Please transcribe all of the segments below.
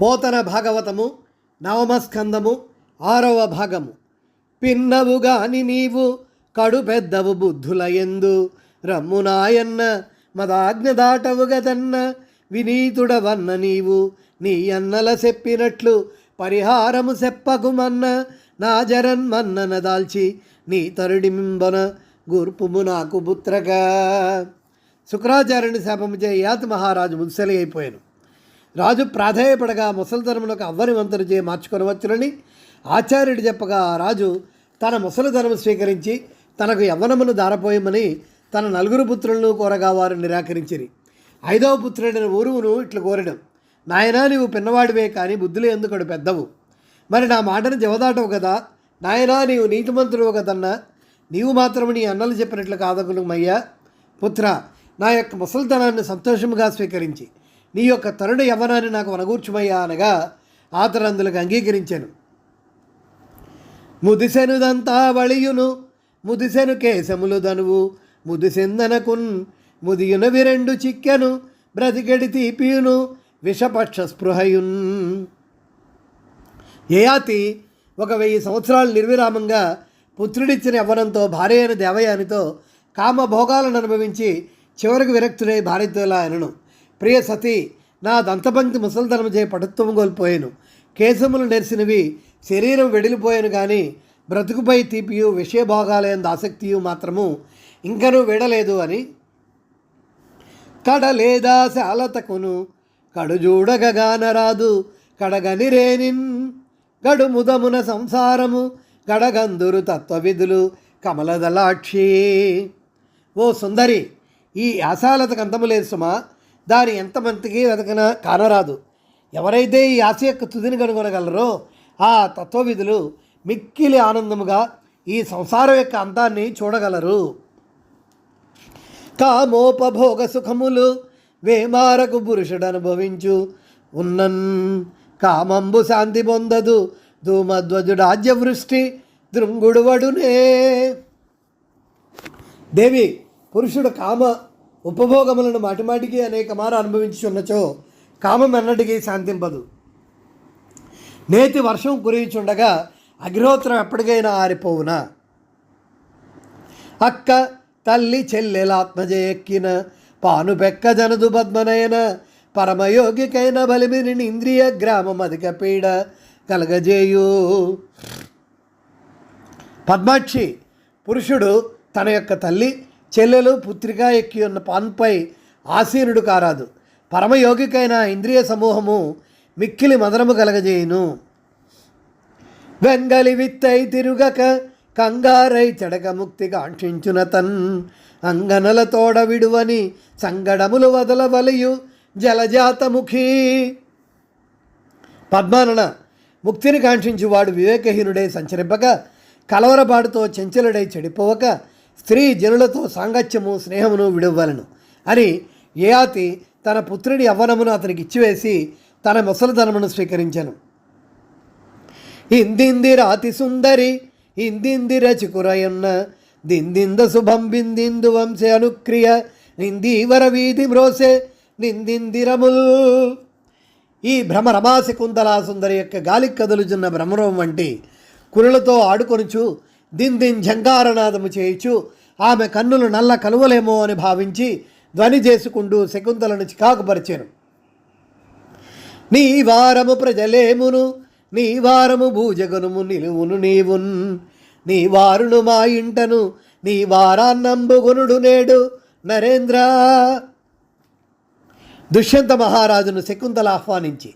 పోతన భాగవతము నవమస్కందము ఆరవ భాగము. పిన్నవు గాని నీవు కడు పెద్దవు బుద్ధుల ఎందు రమ్ము నాయన్న మదాజ్ఞ దాటవు గదన్న వినీతుడవన్న నీవు. నీ అన్నల చెప్పినట్లు పరిహారము చెప్పకుమన్న నా జరన్మన్నన దాల్చి నీ తరుడి మింబన గుర్పుము నాకు పుత్రగా. శుక్రాచార్యుని శాపముచే యాతి మహారాజు ముసలి అయిపోయాను. రాజు ప్రాధేయపడగా ముసలితనమునకు అవ్వని వంతులు చే మార్చుకొనవచ్చునని ఆచార్యుడు చెప్పగా రాజు తన ముసలితనము స్వీకరించి తనకు యవ్వనమును దారపోయమని తన నలుగురు పుత్రులను కోరగా వారు నిరాకరించిరి. ఐదవ పుత్రుడైన ఊరువును ఇట్లు కోరడం నాయనా నీవు పిన్నవాడివే కానీ బుద్ధులు ఎందుకడు పెద్దవు? మరి నా మాటను జవదాటవు కదా? నాయనా నీవు నీతిమంతుడు కదన్నా? నీవు మాత్రము నీ అన్నలు చెప్పినట్లు కాదకులు మయ్యా పుత్ర నా యొక్క ముసలితనాన్ని సంతోషముగా స్వీకరించి నీ యొక్క తరుణ యవనాన్ని నాకు వనగూర్చుమయ్యా అనగా ఆతరందులకు అంగీకరించాను. ముదిసెనుదంతా వళియును ముదిసెను కేశములు దనువు ముదిసెందనకున్ ముదియునవి రెండు చిక్కెను బ్రతికెడి తీపియును విషపక్ష స్పృహయున్. యయాతి ఒక వెయ్యి సంవత్సరాలు నిర్విరామంగా పుత్రుడిచ్చిన యవ్వనంతో భార్య అయిన దేవయానితో కామభోగాలను అనుభవించి చివరికి విరక్తుడై భార్యతో ఇలా అనను ప్రియ సతీ నా దంతపంక్తి ముసల్తనము చే పటుత్వము కోల్పోయాను. కేశములు నెరిసినవి శరీరం వెడిలిపోయాను కానీ బ్రతుకుపై తీపియు విషయభోగాలయందు ఆసక్తియు మాత్రము ఇంకనూ విడలేదు అని. కడలేదా శాలతకును కడుజూడగగానరాదు కడగనిరేనిన్ గడు ముదమున సంసారము గడగందురు తత్వవిధులు కమలదలాక్షి. ఓ సుందరి ఈ అసాలతకు అంతము లేదు సుమా దాని ఎంతమందికి వెతకనా కానరాదు. ఎవరైతే ఈ ఆశ యొక్క తుదిని కనుగొనగలరో ఆ తత్వవిధులు మిక్కిలి ఆనందముగా ఈ సంసారం యొక్క అంతాన్ని చూడగలరు. కామోపభోగ సుఖములు వేమారకు పురుషుడు అనుభవించు. ఉన్నన్ కామంబు శాంతి పొందదు. ధూమధ్వజుడాజ్య దృంగుడు వడునే. దేవి పురుషుడు కామ ఉపభోగములను మాటిమాటికి అనేక మారు అనుభవించుచున్నచో కామం ఎన్నటికీ శాంతింపదు. నేతి వర్షం కురియుచుండగా అగ్నిహోత్రం ఎప్పటికైనా ఆరిపోవునా? అక్క తల్లి చెల్లెలాత్మజ ఎక్కిన పాను పెక్క జనదు పద్మనయన పరమయోగికైన బలిమిని ఇంద్రియ గ్రామం అధిక పీడ కలగజేయు. పద్మాక్షి పురుషుడు తన యొక్క తల్లి చెల్లెలు పుత్రిక ఎక్కి ఉన్న పాన్పై ఆసీనుడు కారాదు. పరమయోగికైన ఇంద్రియ సమూహము మిక్కిలి మదనము కలగజేయును. వెంగలి విత్తై తిరుగక కంగారై చెడకముక్తి కాంక్షించున తన్ అంగనల తోడ విడువని సంగడములు వదలవలయు జలజాతముఖి. పద్మానన ముక్తిని కాంక్షించువాడు వివేకహీనుడై సంచరింపక కలవరపాటుతో చెంచలుడై చెడిపోవక స్త్రీ జనులతో సాంగత్యము స్నేహమును విడవ్వలను అని యయాతి తన పుత్రుడి యవ్వనమును అతనికి ఇచ్చివేసి తన ముసలితనమును స్వీకరించాను. ఇందిందిర అతి సుందరి ఇందిందిర చికురయన్న దిందింద శుభం బిందిందు వంశే అనుక్రియ నిందీవర వీధి మ్రోసే నిందిందిరముల్ ఈ భ్రమ రమాసి కుందలా సుందరి యొక్క గాలి కదులుచున్న భ్రమరం వంటి కురులతో ఆడుకొనుచు దిన్ దిన్ ఝంకారనాదము చేయుచు ఆమె కన్నులు నల్ల కలువలేమో అని భావించి ధ్వని చేసుకుంటూ శకుంతలను చికాకుపరిచాను. నీ వారము ప్రజలేమును నీ వారము భూజగనుము నిలువును నీవున్. నీ వారును మా ఇంటను నీ వారాన్నంబుగునుడు నేడు నరేంద్ర. దుష్యంత మహారాజును శకుంతల ఆహ్వానించి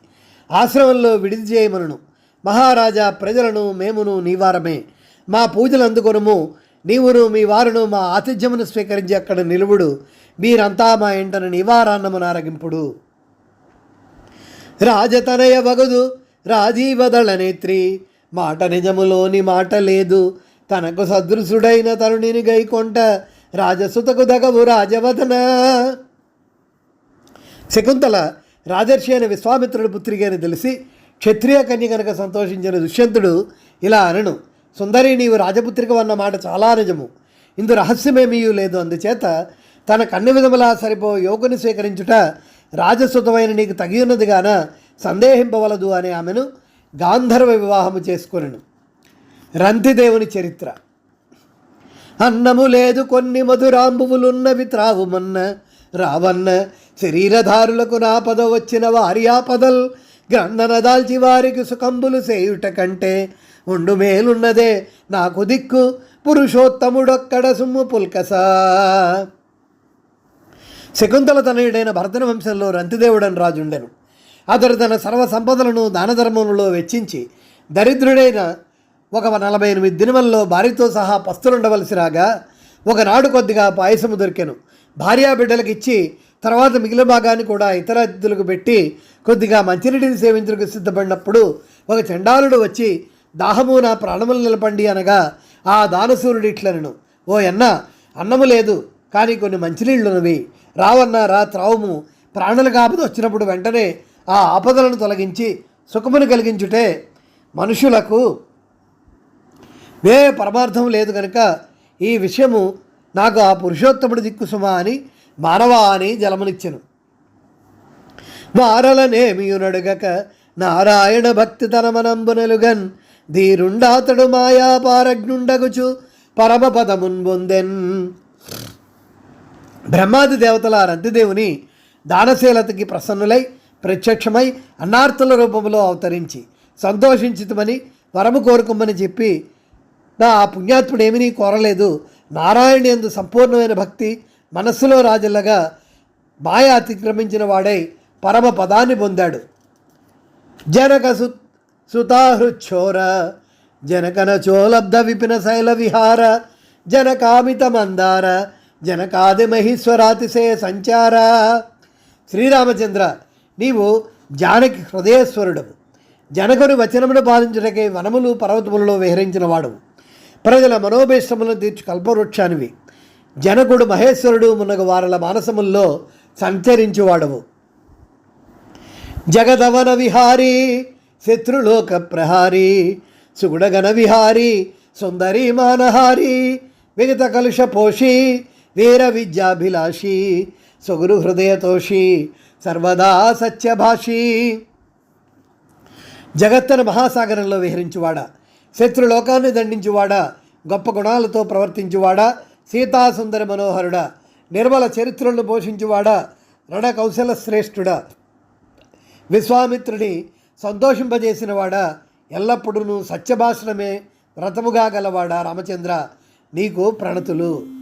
ఆశ్రమంలో విడిది చేయమనను. మహారాజా ప్రజలను మేమును నీవారమే మా పూజలు అందుకొనము. నీవును మీ వారును మా ఆతిథ్యమును స్వీకరించి అక్కడ నిలువుడు. మీరంతా మా ఇంటను నివారాన్నమును ఆరగింపుడు రాజతనయ వగదు రాజీవదళ నేత్రి. మాట నిజములోని మాట లేదు. తనకు సదృశుడైన తరుణిని గైకొంట రాజసుతకు దగవు రాజవదన. శకుంతల రాజర్షి అయిన విశ్వామిత్రుడు పుత్రిక అని తెలిసి క్షత్రియ కన్య కనుక సంతోషించిన దుష్యంతుడు ఇలా అనను. సుందరి నీవు రాజపుత్రిక అన్న మాట చాలా నిజము. ఇందు రహస్యమేమీ లేదు. అందుచేత తన కన్ను విధములా సరిపో యోగుని స్వీకరించుట రాజసుతమైన నీకు తగి సందేహింపవలదు అనే ఆమెను గాంధర్వ వివాహము చేసుకొనెను. రంతిదేవుని చరిత్ర. అన్నము లేదు కొన్ని మధురాంబువులున్నవి త్రావుమన్న రావన్న శరీరధారులకు నాపద వచ్చిన వారి ఆపదల్ గ్రంథన దాల్చి వారికి సుఖంబులు చేయుట కంటే ఉండు మేలున్నదే నాకు దిక్కు. పురుషోత్తముడొక్కడ సుమ్ము పుల్కసా. శకుంతల తనయుడైన భరతన వంశంలో రంతిదేవుడని రాజుండెను. అతడు తన సర్వ సంపదలను దానధర్మములలో వెచ్చించి దరిద్రుడైన ఒక నలభై ఎనిమిది దినములలో భార్యతో సహా పస్తులుండవలసి రాగా ఒకనాడు కొద్దిగా పాయసము దొరికెను. భార్యా బిడ్డలకు ఇచ్చి తర్వాత మిగిలిన భాగాన్ని కూడా ఇతర అతిథులకు పెట్టి కొద్దిగా మంచినీటిని సేవించడానికి సిద్ధపడినప్పుడు ఒక చండాలుడు వచ్చి దాహము నా ప్రాణములు నిలపండి అనగా ఆ దానసూరుడు ఇట్లనను. ఓ అన్న అన్నము లేదు కానీ కొన్ని మంచినీళ్ళున్నవి రావన్న రా త్రావుము. ప్రాణులకు ఆపద వచ్చినప్పుడు వెంటనే ఆ ఆపదలను తొలగించి సుఖమును కలిగించుటే మనుషులకు వేరే పరమార్థం లేదు కనుక ఈ విషయము నాకు ఆ పురుషోత్తముడి దిక్కు సుమా అని మానవా అని జలమునిచ్చెను. మారలనేమియునడుగక నారాయణ భక్తి తనమనంబునలుగన్ ధీరుండాతడు మాయా పారజ్ఞుండగుచు పరమపదమున్ పొందెన్ బ్రహ్మాది దేవతల రంతిదేవుని దానశీలతకి ప్రసన్నులై ప్రత్యక్షమై అన్నార్థుల రూపంలో అవతరించి సంతోషించుతమని వరము కోరుకోమని చెప్పి నా ఆ పుణ్యాత్ముడు ఏమీ కోరలేదు. నారాయణందు సంపూర్ణమైన భక్తి మనస్సులో రాజులగా మాయ అతిక్రమించిన వాడై పరమ పదాన్ని పొందాడు జనకసు సుతాహృచ్చోర జనకన చోలబ్ధ విపిన శైల విహార జనకామిత మందార జనకాది మహేశ్వరాతిశయ సంచార. శ్రీరామచంద్ర నీవు జానకి హృదయేశ్వరుడవు జనకుని వచనమును పాలించుటకై వనములు పర్వతములలో విహరించిన వాడు ప్రజల మనోభీష్టములను తీర్చు కల్పవృక్షానివి. జనకుడు మహేశ్వరుడు మున్నగు వారల మానసముల్లో సంచరించువాడవు. జగదవన విహారీ శత్రులోక ప్రహారీ సుగుణగణ విహారీ సుందరీ మానహారీ విగత కలుష పోషి వీర విద్యాభిలాషి సుగురు హృదయతోషి సర్వదా సత్యభాషి. జగత్తన మహాసాగరంలో విహరించువాడా? శత్రులోకాన్ని దండించువాడా? గొప్ప గుణాలతో ప్రవర్తించువాడా? సీతాసుందర మనోహరుడా? నిర్మల చరిత్రలను పోషించువాడా? రణ కౌశల శ్రేష్ఠుడా? విశ్వామిత్రుని సంతోషింపజేసినవాడా ఎల్లప్పుడూ సత్యభాషణమే వ్రతముగా గలవాడా రామచంద్ర. నీకు ప్రణతులు.